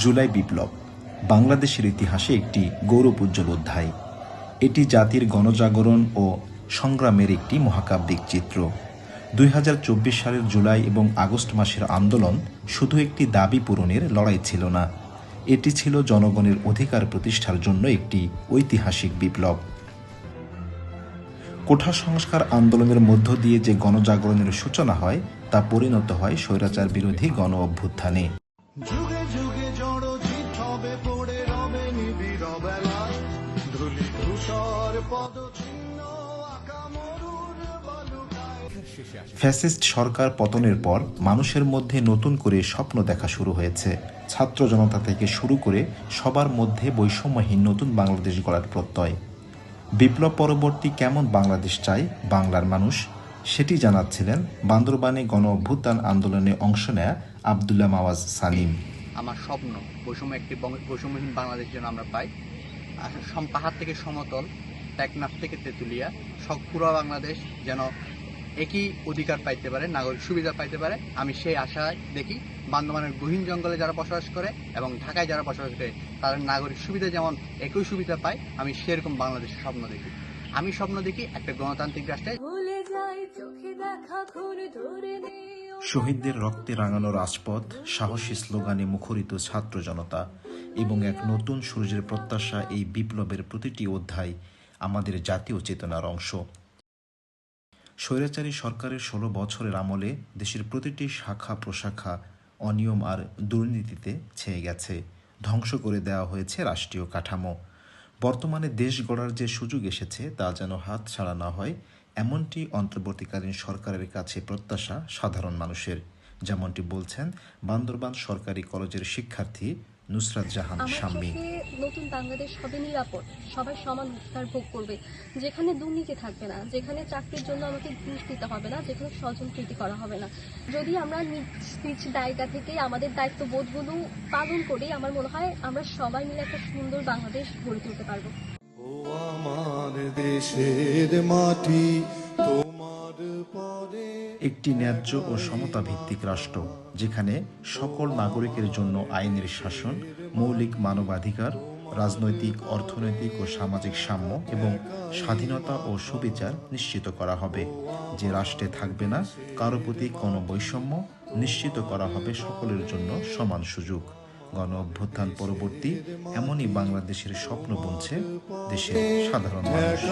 জুলাই বিপ্লব, বাংলাদেশের ইতিহাসে একটি গৌরবোজ্জ্বল অধ্যায়। এটি জাতির গণজাগরণ ও সংগ্রামের একটি মহাকাব্যিক চিত্র। দুই হাজার চব্বিশ সালের জুলাই এবং আগস্ট মাসের আন্দোলন শুধু একটি দাবি পূরণের লড়াই ছিল না, এটি ছিল জনগণের অধিকার প্রতিষ্ঠার জন্য একটি ঐতিহাসিক বিপ্লব। কোঠা সংস্কার আন্দোলনের মধ্য দিয়ে যে গণজাগরণের সূচনা হয়, তা পরিণত হয় স্বৈরাচার বিরোধী গণ অভ্যুত্থানে। যুগে জড় জিত হবে পড়ে রবে নিবিড় বেলায় ধুলি ধূসর পদ ফ্যাসিস্ট সরকার পতনের পর মানুষের মধ্যে নতুন করে স্বপ্ন দেখা শুরু হয়েছে। ছাত্র জনতা থেকে শুরু করে সবার মধ্যে বৈষম্যহীন নতুন বাংলাদেশ গড়ার প্রত্যয়। বিপ্লব পরবর্তী কেমন বাংলাদেশ চাই বাংলার মানুষ? সেটি জানাচ্ছিলেন বান্দরবানে গণ অভ্যুত্থান আন্দোলনে অংশ নেয়া আবদুল্লাহ মাওয়াজ সালিম। আমার স্বপ্ন, বৈষম্য একটি বৈষম্যহীন বাংলাদেশ যেন আমরা পাই। পাহাড় থেকে সমতল, টেকনাফ থেকে তেঁতুলিয়া, সব পুরো বাংলাদেশ যেন একই অধিকার পাইতে পারে, নাগরিক সুবিধা পাইতে পারে। আমি সেই আশায় দেখি বান্দমানের গহীন জঙ্গলে যারা বসবাস করে এবং ঢাকায় যারা বসবাস করে, তাদের নাগরিক সুবিধা যেমন একই সুবিধা পায়, আমি সেরকম বাংলাদেশের স্বপ্ন দেখি। আমি স্বপ্ন দেখি একটা গণতান্ত্রিক রাষ্ট্রে চোখে দেখা ধরে শহীদদের রক্তে রাঙানো রাজপথ, সাহসী স্লোগানে মুখরিত ছাত্র জনতা এবং এক নতুন সূর্যের প্রত্যাশা এই বিপ্লবের প্রতিটি অধ্যায় আমাদের জাতীয় চেতনার অংশ। স্বৈরাচারী সরকারের ষোলো বছরের আমলে দেশের প্রতিটি শাখা প্রশাখা অনিয়ম আর দুর্নীতিতে ছেয়ে গেছে। ধ্বংস করে দেওয়া হয়েছে রাষ্ট্রীয় কাঠামো। বর্তমানে দেশ গড়ার যে সুযোগ এসেছে তা যেন হাত ছাড়া না হয় এমনটি অন্তর্বর্তীকালীন সরকারের কাছে প্রত্যাশা সাধারণ মানুষের। যেমনটি বলছেন বান্দরবান সরকারি কলেজের শিক্ষার্থী নুসরাত জাহান শাম্মী। নতুন বাংলাদেশ হবে নিরাপদ। সবাই সমান অধিকার ভোগ করবে। যেখানে দুর্নীতি থাকবে না যেখানে চাকরির জন্য আমাকে ঘুষ দিতে হবে না যেখানে স্বজন প্রীতি করা হবে না। যদি আমরা নিজ নিজ জায়গা থেকে আমাদের দায়িত্ববোধগুলো পালন করি আমার মনে হয় আমরা সবাই মিলে একটা সুন্দর বাংলাদেশ গড়ে তুলতে পারব। আমার একটি ন্যায্য ও সমতা ভিত্তিক রাষ্ট্র, যেখানে সকল নাগরিকের জন্য আইনের শাসন, মৌলিক মানবাধিকার, রাজনৈতিক, অর্থনৈতিক ও সামাজিক সাম্য এবং স্বাধীনতা ও সুবিচার নিশ্চিত করা হবে। যে রাষ্ট্রে থাকবে না, কারও প্রতি কোনো বৈষম্য নিশ্চিত করা হবে সকলের জন্য সমান সুযোগ। গণ অভ্যুত্থান পরবর্তী এমনই বাংলাদেশের স্বপ্ন বলছে দেশের সাধারণ মানুষ।